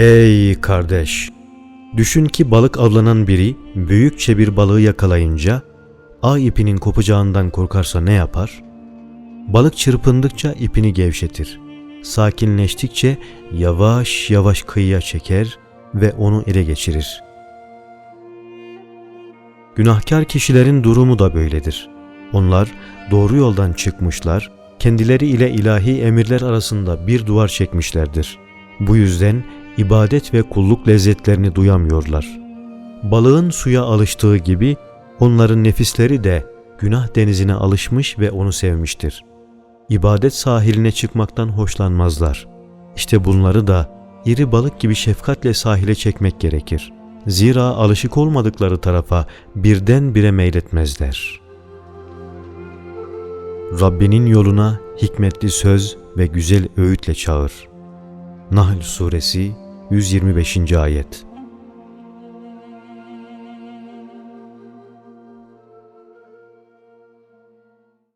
Ey kardeş! Düşün ki balık avlanan biri büyükçe bir balığı yakalayınca ağ ipinin kopacağından korkarsa ne yapar? Balık çırpındıkça ipini gevşetir. Sakinleştikçe yavaş yavaş kıyıya çeker ve onu ele geçirir. Günahkar kişilerin durumu da böyledir. Onlar doğru yoldan çıkmışlar, kendileri ile ilahi emirler arasında bir duvar çekmişlerdir. Bu yüzden ibadet ve kulluk lezzetlerini duyamıyorlar. Balığın suya alıştığı gibi onların nefisleri de günah denizine alışmış ve onu sevmiştir. İbadet sahiline çıkmaktan hoşlanmazlar. İşte bunları da iri balık gibi şefkatle sahile çekmek gerekir. Zira alışık olmadıkları tarafa birdenbire meyletmezler. Rabbinin yoluna hikmetli söz ve güzel öğütle çağır. Nahl Suresi 125. Ayet